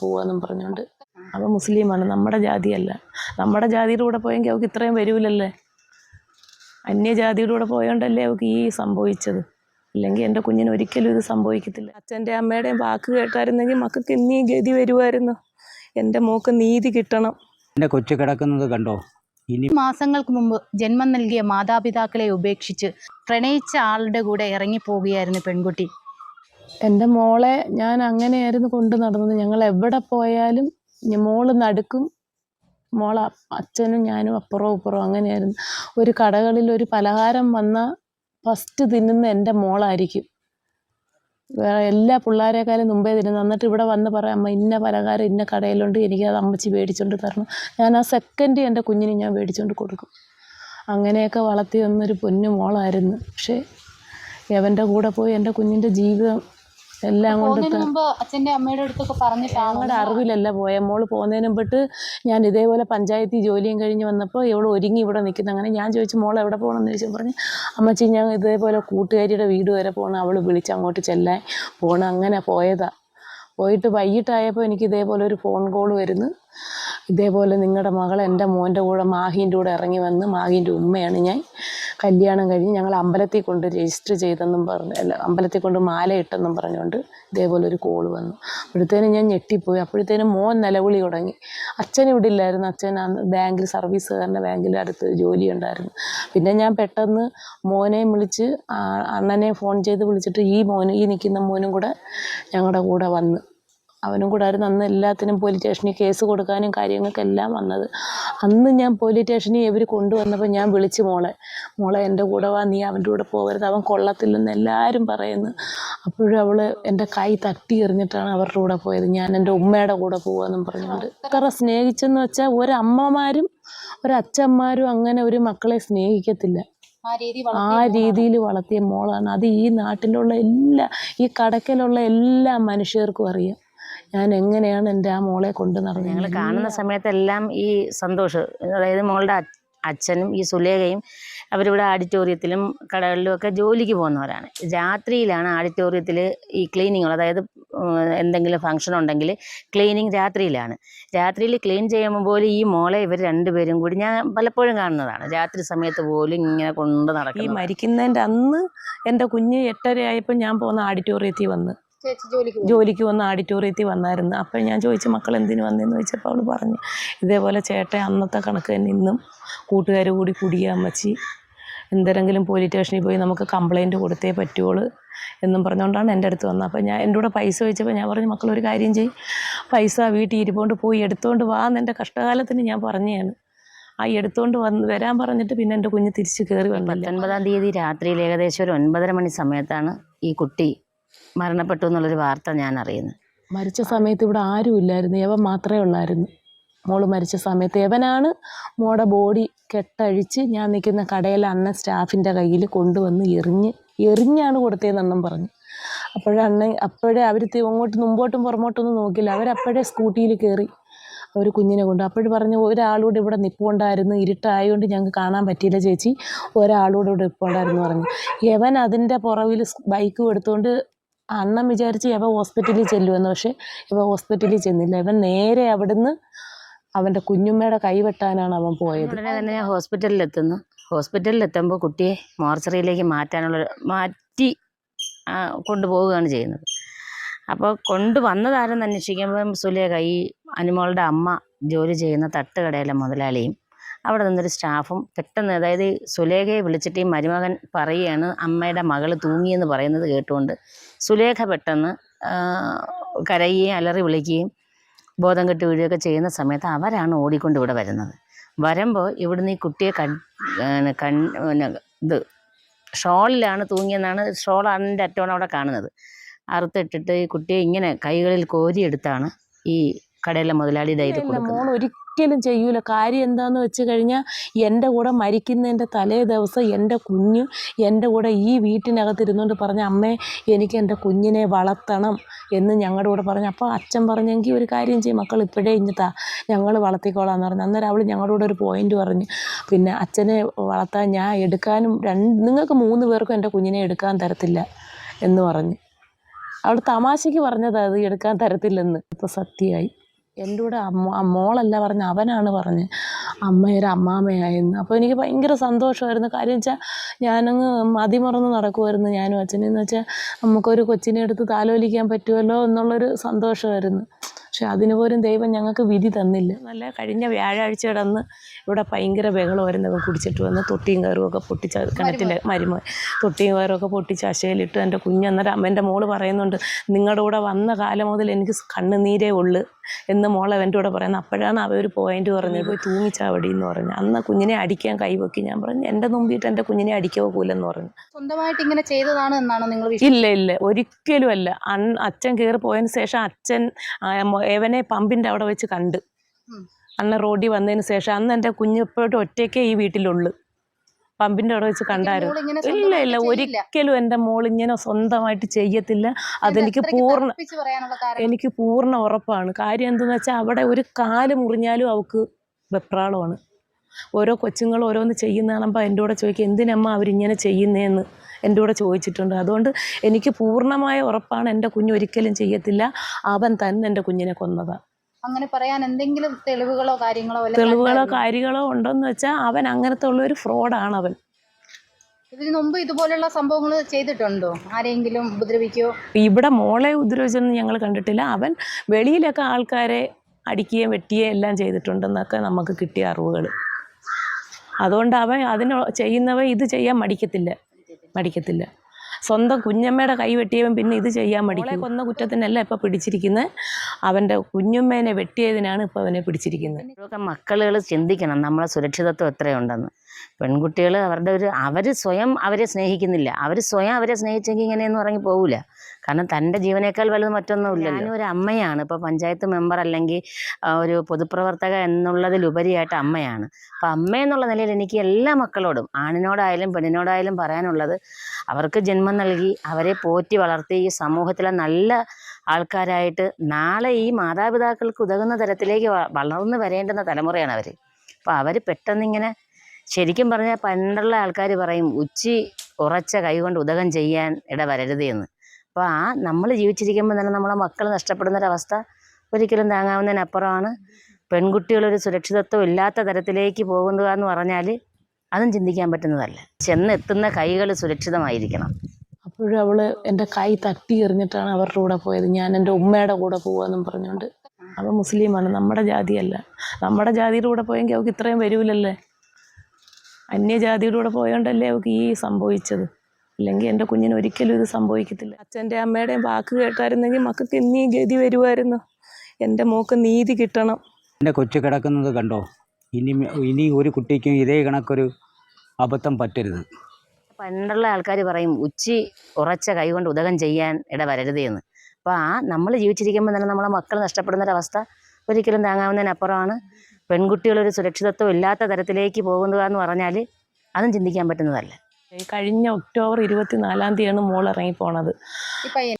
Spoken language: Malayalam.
പോവാന്നും പറഞ്ഞുകൊണ്ട് അവ മുസ്ലിമാണ് നമ്മുടെ ജാതിയല്ല. നമ്മുടെ ജാതിയുടെ കൂടെ പോയെങ്കിൽ അവൾക്ക് ഇത്രയും വരൂലല്ലേ? അന്യജാതിയുടെ കൂടെ പോയോണ്ടല്ലേ അവൾക്ക് ഈ സംഭവിച്ചത്? അല്ലെങ്കിൽ എന്റെ കുഞ്ഞിന് ഒരിക്കലും ഇത് സംഭവിക്കത്തില്ല. അച്ഛന്റെ അമ്മയുടെയും വാക്ക് കേട്ടായിരുന്നെങ്കിൽ മക്കൾക്ക് ഇന്നീ ഗതി വരുമായിരുന്നു എന്റെ മോക്ക് നീതി കിട്ടണം. എന്റെ കൊച്ചു കിടക്കുന്നത് കണ്ടോ? ഇനി മാസങ്ങൾക്ക് മുമ്പ് ജന്മം നൽകിയ മാതാപിതാക്കളെ ഉപേക്ഷിച്ച് പ്രണയിച്ച ആളുടെ കൂടെ ഇറങ്ങിപ്പോവുകയായിരുന്നു പെൺകുട്ടി. എന്റെ മോളെ ഞാൻ അങ്ങനെയായിരുന്നു കൊണ്ട് നടന്നത്. ഞങ്ങൾ എവിടെ പോയാലും മോൾ നടുക്കും മോളെ അച്ഛനും ഞാനും അപ്പുറവും ഇപ്പുറവും അങ്ങനെയായിരുന്നു. ഒരു കടകളിൽ ഒരു പലഹാരം വന്ന ഫസ്റ്റ് തിന്നുന്ന എന്റെ മോളായിരിക്കും. വേറെ എല്ലാ പിള്ളേരെക്കാളും മുമ്പേ തിന്നുന്നത്. എന്നിട്ട് ഇവിടെ വന്ന് പറയാം അമ്മ ഇന്ന പലഹാരം ഇന്ന കടയിലുണ്ട് എനിക്ക് അത് അമ്മച്ചി മേടിച്ചോണ്ട് തരണം. ഞാൻ ആ സെക്കൻഡ് എന്റെ കുഞ്ഞിന് ഞാൻ മേടിച്ചോണ്ട് കൊടുക്കും. അങ്ങനെയൊക്കെ വളർത്തി വന്നൊരു പൊന്നു മോളായിരുന്നു. പക്ഷേ എവന്റെ കൂടെ പോയി എന്റെ കുഞ്ഞിന്റെ ജീവിതം എല്ലാം കൊണ്ട് പോകുന്നതിന് മുമ്പ് അച്ഛന്റെ അമ്മയുടെ അടുത്തൊക്കെ പറഞ്ഞിട്ടാണ്? ഞങ്ങളുടെ അറിവിലല്ല പോയ. മോൾ പോകുന്നതിന് മുമ്പിട്ട് ഞാൻ ഇതേപോലെ പഞ്ചായത്തിൽ ജോലിയും കഴിഞ്ഞ് വന്നപ്പോൾ ഇവൾ ഒരുങ്ങി ഇവിടെ നിൽക്കുന്നത് അങ്ങനെ ഞാൻ ചോദിച്ചു മോൾ എവിടെ പോകണമെന്ന് ചോദിച്ചു. പറഞ്ഞു അമ്മച്ചി ഞാൻ ഇതേപോലെ കൂട്ടുകാരിയുടെ വീട് വരെ പോകണം അവൾ വിളിച്ച് അങ്ങോട്ട് ചെല്ലാൻ പോകണം അങ്ങനെ പോയതാ. പോയിട്ട് വൈകിട്ടായപ്പോൾ എനിക്ക് ഇതേപോലെ ഒരു ഫോൺ കോൾ വരുന്നു. ഇതേപോലെ നിങ്ങളുടെ മകൾ എന്റെ മോന്റെ കൂടെ മാഹീന്റെ കൂടെ ഇറങ്ങി വന്ന് മാഹീന്റെ ഉമ്മയാണ് ഞാൻ. കല്യാണം കഴിഞ്ഞ് ഞങ്ങൾ അമ്പലത്തിൽ കൊണ്ട് രജിസ്റ്റർ ചെയ്തെന്നും പറഞ്ഞ്. അല്ല അമ്പലത്തിൽ കൊണ്ട് മാല ഇട്ടെന്നും പറഞ്ഞുകൊണ്ട് ഇതേപോലെ ഒരു കോൾ വന്നു. അപ്പോഴത്തേനും ഞാൻ ഞെട്ടിപ്പോയി. അപ്പോഴത്തേനും മോൻ നിലവിളി തുടങ്ങി. അച്ഛൻ ഇവിടെ ഇല്ലായിരുന്നു. അച്ഛൻ ബാങ്കിൽ സർവീസുകാരന്റെ ബാങ്കിൽ അടുത്ത് ജോലി ഉണ്ടായിരുന്നു. പിന്നെ ഞാൻ പെട്ടെന്ന് മോനെയും വിളിച്ച് അണ്ണനെ ഫോൺ ചെയ്ത് വിളിച്ചിട്ട് ഈ മോനും ഈ നിൽക്കുന്ന മോനും കൂടെ ഞങ്ങളുടെ കൂടെ വന്ന് അവനും കൂടെ ആയിരുന്നു അന്ന് എല്ലാത്തിനും പോലീസ് സ്റ്റേഷനിൽ കേസ് കൊടുക്കാനും കാര്യങ്ങൾക്കെല്ലാം വന്നത്. അന്ന് ഞാൻ പോലീസ് സ്റ്റേഷനിൽ ഇവർ കൊണ്ടുവന്നപ്പോൾ ഞാൻ വിളിച്ചു മോളെ. മോളെ എന്റെ കൂടെ വാ നീ അവന്റെ കൂടെ പോകരുത്. അവൻ കൊള്ളത്തില്ലെന്ന് എല്ലാവരും പറയുന്നു. അപ്പോഴും അവൾ എന്റെ കൈ തട്ടി എറിഞ്ഞിട്ടാണ് അവരുടെ കൂടെ പോയത്. ഞാൻ എന്റെ ഉമ്മയുടെ കൂടെ പോകാമെന്നും പറഞ്ഞുകൊണ്ട്. അത്ര സ്നേഹിച്ചെന്ന് വെച്ചാൽ ഒരമ്മമാരും ഒരച്ഛന്മാരും അങ്ങനെ ഒരു മക്കളെ സ്നേഹിക്കത്തില്ല. ആ രീതിയിൽ വളർത്തിയ മോളാണ്. അത് ഈ നാട്ടിലുള്ള എല്ലാ ഈ കടക്കലുള്ള എല്ലാ മനുഷ്യർക്കും അറിയാം. ഞാൻ എങ്ങനെയാണ് എന്റെ ആ മോളെ കൊണ്ട് ഞങ്ങൾ കാണുന്ന സമയത്തെല്ലാം ഈ സന്തോഷം അതായത് മോളുടെ അച്ഛനും ഈ സുലേഖയും അവരിവിടെ ഓഡിറ്റോറിയത്തിലും കടകളിലും ഒക്കെ ജോലിക്ക് പോകുന്നവരാണ്. രാത്രിയിലാണ് ഓഡിറ്റോറിയത്തിൽ ഈ ക്ലീനിങ് അതായത് എന്തെങ്കിലും ഫംഗ്ഷൻ ഉണ്ടെങ്കിൽ ക്ലീനിങ് രാത്രിയിലാണ്. രാത്രിയിൽ ക്ലീൻ ചെയ്യുമ്പോൾ പോലും ഈ മോളെ ഇവർ രണ്ടുപേരും കൂടി ഞാൻ പലപ്പോഴും കാണുന്നതാണ്. രാത്രി സമയത്ത് പോലും ഇങ്ങനെ കൊണ്ട് ഈ നടക്കുന്നത് മരിക്കുന്നതിന്റെ അന്ന് എന്റെ കുഞ്ഞ് എട്ടര ആയപ്പോൾ ഞാൻ പോകുന്ന ഓഡിറ്റോറിയത്തിൽ വന്ന്. ജോലിക്ക് ജോലിക്ക് വന്ന് ഓഡിറ്റോറിയത്തിൽ വന്നായിരുന്നു. അപ്പം ഞാൻ ചോദിച്ചു മക്കൾ എന്തിനു വന്നതെന്ന് ചോദിച്ചപ്പോൾ അവൾ പറഞ്ഞു ഇതേപോലെ ചേട്ടൻ അന്നത്തെ കണക്ക് തന്നെ ഇന്നും കൂട്ടുകാർ കൂടി കുടിയാ അമ്മച്ചി എന്തെങ്കിലും പോലീസ് സ്റ്റേഷനിൽ പോയി നമുക്ക് കംപ്ലൈന്റ് കൊടുത്തേ പറ്റുള്ളൂ എന്നും പറഞ്ഞുകൊണ്ടാണ് എന്റെ അടുത്ത് വന്നത്. അപ്പം ഞാൻ എന്റെ കൂടെ പൈസ ചോദിച്ചപ്പോൾ ഞാൻ പറഞ്ഞു മക്കൾ ഒരു കാര്യം ചെയ്യും പൈസ വീട്ടിൽ ഇരിപ്പോണ്ട് പോയി എടുത്തുകൊണ്ട് വാ എന്നെന്റെ കഷ്ടകാലത്തിന് ഞാൻ പറഞ്ഞതാണ്. ആ എടുത്തുകൊണ്ട് വന്ന് വരാൻ പറഞ്ഞിട്ട് പിന്നെ എന്റെ കുഞ്ഞ് തിരിച്ച് കയറി വന്നില്ല. ഒൻപതാം തീയതി രാത്രിയിൽ ഏകദേശം ഒരു ഒൻപതര മണി സമയത്താണ് ഈ കുട്ടി മരണപ്പെട്ടു എന്നുള്ളൊരു വാർത്ത ഞാൻ അറിയുന്നത് മരിച്ച സമയത്ത് ഇവിടെ ആരും ഇല്ലായിരുന്നു. യവൻ മാത്രമേ ഉള്ളായിരുന്നു. മോൾ മരിച്ച സമയത്ത് യവനാണ് മോടെ ബോഡി കെട്ടഴിച്ച് ഞാൻ നിൽക്കുന്ന കടയിൽ അണ്ണൻ സ്റ്റാഫിന്റെ കയ്യിൽ കൊണ്ടുവന്ന് എറിഞ്ഞ് എറിഞ്ഞാണ് കൊടുത്തതെന്നെണ്ണം പറഞ്ഞു. അപ്പോഴേ അപ്പോഴേ അവർ അങ്ങോട്ടും മുമ്പോട്ടും പുറമോട്ടൊന്നും നോക്കില്ല അവരപ്പോഴേ സ്കൂട്ടിയിൽ കയറി അവർ കുഞ്ഞിനെ കൊണ്ട് അപ്പോഴും പറഞ്ഞു ഒരാളൂടെ ഇവിടെ നിൽപ്പുണ്ടായിരുന്നു ഇരുട്ടായതുകൊണ്ട് ഞങ്ങൾക്ക് കാണാൻ പറ്റിയില്ല ചേച്ചി. ഒരാളൂടെ ഇവിടെ നിൽപ്പുണ്ടായിരുന്നു പറഞ്ഞു. യവൻ അതിന്റെ പുറവിൽ ബൈക്ക് എടുത്തുകൊണ്ട് അണ്ണൻ വിചാരിച്ച് ഇവ ഹോസ്പിറ്റലിൽ ചെല്ലുമെന്ന് പക്ഷേ ഇവ ഹോസ്പിറ്റലിൽ ചെന്നില്ല. ഇവൻ നേരെ അവിടുന്ന് അവന്റെ കുഞ്ഞുമ്മയുടെ കൈവെട്ടാനാണ് അവൻ പോയത്. തന്നെ ഞാൻ ഹോസ്പിറ്റലിൽ എത്തുന്നു. ഹോസ്പിറ്റലിൽ എത്തുമ്പോൾ കുട്ടിയെ മോർച്ചറിയിലേക്ക് മാറ്റാനുള്ള മാറ്റി കൊണ്ടുപോവുകയാണ് ചെയ്യുന്നത്. അപ്പോൾ കൊണ്ടുവന്നതാരെന്ന് അന്വേഷിക്കുമ്പം സുലേഖ ഈ അനുമോളുടെ അമ്മ ജോലി ചെയ്യുന്ന തട്ടുകടയിലെ മുതലാളിയും അവിടെ നിന്നൊരു സ്റ്റാഫും പെട്ടെന്ന് അതായത് സുലേഖയെ വിളിച്ചിട്ട് ഈ മരുമകൻ പറയുകയാണ് അമ്മയുടെ മകൾ തൂങ്ങിയെന്ന് പറയുന്നത് കേട്ടുകൊണ്ട്. സുലേഖ പെട്ടെന്ന് കരയുകയും അലറി വിളിക്കുകയും ബോധം കെട്ട് വീഴുകയൊക്കെ ചെയ്യുന്ന സമയത്ത് അവരാണ് ഓടിക്കൊണ്ട് ഇവിടെ വരുന്നത്. വരുമ്പോൾ ഇവിടുന്ന് ഈ കുട്ടിയെ കൺ കൺ ഇത് ഷോളിലാണ് തൂങ്ങിയെന്നാണ് ഷോൾ എന്റെ അറ്റമാണ് അവിടെ കാണുന്നത്. അറുത്തിട്ടിട്ട് ഈ കുട്ടിയെ ഇങ്ങനെ കൈകളിൽ കോരിയെടുത്താണ് ഈ കടയിലെ മുതലാളി ധൈര്യം മോൾ ഒരിക്കലും ചെയ്യൂല. കാര്യം എന്താന്ന് വെച്ച് കഴിഞ്ഞാൽ എന്റെ കൂടെ മരിക്കുന്നതിന്റെ തലേ ദിവസം എന്റെ കുഞ്ഞ് എന്റെ കൂടെ ഈ വീട്ടിനകത്ത് ഇരുന്നുകൊണ്ട് പറഞ്ഞ അമ്മേ എനിക്ക് എന്റെ കുഞ്ഞിനെ വളർത്തണം എന്ന് ഞങ്ങളുടെ കൂടെ പറഞ്ഞു. അപ്പോൾ അച്ഛൻ പറഞ്ഞെങ്കിൽ ഒരു കാര്യം ചെയ്യും മക്കൾ ഇപ്പോഴേ ഇഞ്ഞിത്താ ഞങ്ങൾ വളർത്തിക്കോളാന്ന് പറഞ്ഞു. അന്നേരം അവൾ ഞങ്ങളുടെ കൂടെ ഒരു പോയിന്റ് പറഞ്ഞു. പിന്നെ അച്ഛനെ വളർത്താൻ ഞാൻ എടുക്കാനും രണ്ട് നിങ്ങൾക്ക് മൂന്ന് പേർക്കും എന്റെ കുഞ്ഞിനെ എടുക്കാൻ തരത്തില്ല എന്ന് പറഞ്ഞു. അവൾ തമാശയ്ക്ക് പറഞ്ഞതാ അത് എടുക്കാൻ തരത്തില്ലെന്ന്. ഇപ്പോൾ സത്യമായി എന്റെ കൂടെ അമ്മ മോളല്ല പറഞ്ഞ അവനാണ് പറഞ്ഞ് അമ്മയൊരു അമ്മാമ്മയായിരുന്നു അപ്പോൾ എനിക്ക് ഭയങ്കര സന്തോഷമായിരുന്നു. കാര്യം വെച്ചാൽ ഞാനങ്ങ് മതിമറന്ന് നടക്കുമായിരുന്നു ഞാനും അച്ഛനെന്ന് വെച്ചാൽ നമുക്കൊരു കൊച്ചിനെ എടുത്ത് താലോലിക്കാൻ പറ്റുമല്ലോ എന്നുള്ളൊരു സന്തോഷമായിരുന്നു. പക്ഷെ അതിന് പോലും ദൈവം ഞങ്ങൾക്ക് വിധി തന്നില്ല. നല്ല കഴിഞ്ഞ വ്യാഴാഴ്ച കിടന്ന് ഇവിടെ ഭയങ്കര ബഹളമായിരുന്നു ഇവൻ കുടിച്ചിട്ട് വന്ന് തൊട്ടിയും കയറും ഒക്കെ പൊട്ടിച്ച കിണറ്റിലെ മരുമ തൊട്ടിയും കയറും ഒക്കെ പൊട്ടിച്ച് അശയിലിട്ട് എന്റെ കുഞ്ഞന്നേരം അമ്മേന്റെ മോൾ പറയുന്നുണ്ട് നിങ്ങളുടെ കൂടെ വന്ന കാലം മുതൽ എനിക്ക് കണ്ണുനീരേ ഉള്ളു എന്ന് മോളെ എന്റെ കൂടെ പറയുന്നത് അപ്പോഴാണ് അവർ ഒരു പോയിന്റ് പറഞ്ഞത് പോയി തൂങ്ങിച്ചാവടി എന്ന് പറഞ്ഞു. അന്ന് കുഞ്ഞിനെ അടിക്കാൻ കൈവക്കി ഞാൻ പറഞ്ഞു എന്റെ മുമ്പിട്ട് എന്റെ കുഞ്ഞിനെ അടിക്കുക പോലെന്ന് പറഞ്ഞു. സ്വന്തമായിട്ട് ഇങ്ങനെ ചെയ്തതാണ് എന്നാണ് നിങ്ങൾ ഇല്ല ഇല്ല. ഒരിക്കലും അല്ല അച്ഛൻ കയറി പോയതിന് ശേഷം അച്ഛൻ മೊ- പമ്പിന്റെ അവിടെ വെച്ച് കണ്ട്. അന്ന് റോഡിൽ വന്നതിന് ശേഷം അന്ന് എന്റെ കുഞ്ഞിപ്പോട്ട് ഒറ്റയ്ക്കേ ഈ വീട്ടിലുള്ളു. പമ്പിന്റെ അവിടെ വെച്ച് കണ്ടായിരുന്നു. ഇല്ല ഇല്ല ഒരിക്കലും എന്റെ മോൾ ഇങ്ങനെ സ്വന്തമായിട്ട് ചെയ്യത്തില്ല. അതെനിക്ക് പൂർണ എനിക്ക് പൂർണ ഉറപ്പാണ്. കാര്യം എന്തെന്ന് വെച്ചാൽ അവിടെ ഒരു കാൽ മുറിഞ്ഞാലും അവൾക്ക് വെപ്രാളമാണ്. ഓരോ കൊച്ചുങ്ങൾ ഓരോന്ന് ചെയ്യുന്ന കാണുമ്പോൾ എന്റെ കൂടെ ചോദിക്കും എന്തിനമ്മ അവരിങ്ങനെ ചെയ്യുന്നതെന്ന് എന്റെ കൂടെ ചോദിച്ചിട്ടുണ്ട്. അതുകൊണ്ട് എനിക്ക് പൂർണമായ ഉറപ്പാണ് എന്റെ കുഞ്ഞ് ഒരിക്കലും ചെയ്യത്തില്ല. അവൻ തന്നെ എന്റെ കുഞ്ഞിനെ കൊന്നത്. അങ്ങനെ പറയാൻ എന്തെങ്കിലും തെളിവുകളോ കാര്യങ്ങളോ തെളിവുകളോ കാര്യങ്ങളോ ഉണ്ടോയെന്ന് വെച്ചാൽ അവൻ അങ്ങനത്തെ ഉള്ള ഒരു ഫ്രോഡാണ് അവൻ ഇതിനു മുമ്പ് ഇതുപോലുള്ള സംഭവങ്ങൾ ചെയ്തിട്ടുണ്ടോ? ആരെങ്കിലും ഉപദ്രവിക്കോ? ഇവിടെ മോളെ ഉപദ്രവിച്ചൊന്നും ഞങ്ങൾ കണ്ടിട്ടില്ല. അവൻ വെളിയിലൊക്കെ ആൾക്കാരെ അടിക്കുകയും വെട്ടുകയും എല്ലാം ചെയ്തിട്ടുണ്ടെന്നൊക്കെ നമുക്ക് കിട്ടിയ അറിവുകൾ അതുകൊണ്ട് അവൻ അതിന് ചെയ്യുന്നവ ഇത് ചെയ്യാൻ മടിക്കത്തില്ല. മടിക്കത്തില്ല. സ്വന്തം കുഞ്ഞമ്മയുടെ കൈ വെട്ടിയവൻ പിന്നെ ഇത് ചെയ്യാൻ മടിക്കും കൊന്ന കുറ്റത്തിനല്ല ഇപ്പം പിടിച്ചിരിക്കുന്നത് അവന്റെ കുഞ്ഞമ്മേനെ വെട്ടിയതിനാണ് ഇപ്പോൾ അവനെ പിടിച്ചിരിക്കുന്നത് മക്കളുകൾ ചിന്തിക്കണം. നമ്മളെ സുരക്ഷിതത്വം എത്രയുണ്ടെന്ന്. പെൺകുട്ടികൾ അവരുടെ ഒരു അവർ സ്വയം അവരെ സ്നേഹിക്കുന്നില്ല. അവർ സ്വയം അവരെ സ്നേഹിച്ചെങ്കിൽ ഇങ്ങനെയൊന്നും ഇറങ്ങി പോകില്ല കാരണം തന്റെ ജീവനേക്കാൾ വലുത് മറ്റൊന്നുമില്ല ഞാനും ഒരു അമ്മയാണ്. ഇപ്പോൾ പഞ്ചായത്ത് മെമ്പർ അല്ലെങ്കിൽ ഒരു പൊതുപ്രവർത്തക എന്നുള്ളതിലുപരിയായിട്ട് അമ്മയാണ്. അപ്പോൾ അമ്മ എന്നുള്ള നിലയിൽ എനിക്ക് എല്ലാ മക്കളോടും ആണിനോടായാലും പെണ്ണിനോടായാലും പറയാനുള്ളത് അവർക്ക് ജന്മം നൽകി അവരെ പോറ്റി വളർത്തി ഈ സമൂഹത്തിലെ നല്ല ആൾക്കാരായിട്ട് നാളെ ഈ മാതാപിതാക്കൾക്ക് ഉതകുന്ന തരത്തിലേക്ക് വളർന്നു വരേണ്ടുന്ന തലമുറയാണ് അവർ അപ്പോൾ അവർ പെട്ടെന്നിങ്ങനെ ശരിക്കും പറഞ്ഞാൽ പണ്ടുള്ള ആൾക്കാർ പറയും ഉച്ചി ഉറച്ച കൈകൊണ്ട് ഉദകം ചെയ്യാൻ ഇടവരരുത് എന്ന്. അപ്പോൾ ആ നമ്മൾ ജീവിച്ചിരിക്കുമ്പോൾ തന്നെ നമ്മളെ മക്കൾ നഷ്ടപ്പെടുന്നൊരവസ്ഥ ഒരിക്കലും താങ്ങാവുന്നതിനപ്പുറമാണ്. പെൺകുട്ടികളൊരു സുരക്ഷിതത്വം ഇല്ലാത്ത തരത്തിലേക്ക് പോകുക എന്ന് പറഞ്ഞാൽ അതും ചിന്തിക്കാൻ പറ്റുന്നതല്ല. ചെന്നെത്തുന്ന കൈകൾ സുരക്ഷിതമായിരിക്കണം. അപ്പോഴും അവൾ എന്റെ കൈ തട്ടി എറിഞ്ഞിട്ടാണ് അവരുടെ കൂടെ പോയത്. ഞാൻ എന്റെ ഉമ്മയുടെ കൂടെ പോവാന്നും പറഞ്ഞുകൊണ്ട്. അവ മുസ്ലിമാണ് നമ്മുടെ ജാതിയല്ല. നമ്മുടെ ജാതിയുടെ കൂടെ പോയെങ്കിൽ അവൾക്ക് ഇത്രയും വരൂലല്ലേ? അന്യജാതിയുടെ പോയോണ്ടല്ലേ അവൾക്ക് ഈ സംഭവിച്ചത്? അല്ലെങ്കിൽ എന്റെ കുഞ്ഞിന് ഒരിക്കലും ഇത് സംഭവിക്കത്തില്ല. അച്ഛന്റെ അമ്മയുടെയും വാക്ക് കേട്ടായിരുന്നെങ്കിൽ മക്കൾക്ക് എന്നീ ഗതി വരുമായിരുന്നു. എന്റെ മോക്ക് നീതി കിട്ടണം. എന്റെ കൊച്ചു കിടക്കുന്നത് കണ്ടോ? ഇനി ഇനി ഒരു കുട്ടിക്കും ഇതേ കണക്കൊരു അബദ്ധം പറ്റരുത്. പണ്ടുള്ള ആൾക്കാർ പറയും ഉച്ചി ഉറച്ച കൈകൊണ്ട് ഉദകം ചെയ്യാൻ ഇടവരരുത് എന്ന്. അപ്പോൾ ആ നമ്മൾ ജീവിച്ചിരിക്കുമ്പോൾ തന്നെ നമ്മളെ മക്കൾ നഷ്ടപ്പെടുന്നൊരവസ്ഥ ഒരിക്കലും താങ്ങാവുന്നതിനപ്പുറമാണ്. പെൺകുട്ടികളൊരു സുരക്ഷിതത്വം ഇല്ലാത്ത തരത്തിലേക്ക് പോകുക എന്ന് പറഞ്ഞാൽ അതും ചിന്തിക്കാൻ പറ്റുന്നതല്ല. ഈ കഴിഞ്ഞ ഒക്ടോബർ ഇരുപത്തി നാലാം തീയതിയാണ് മോൾ ഇറങ്ങി പോണത് ഈ പയ്യൻ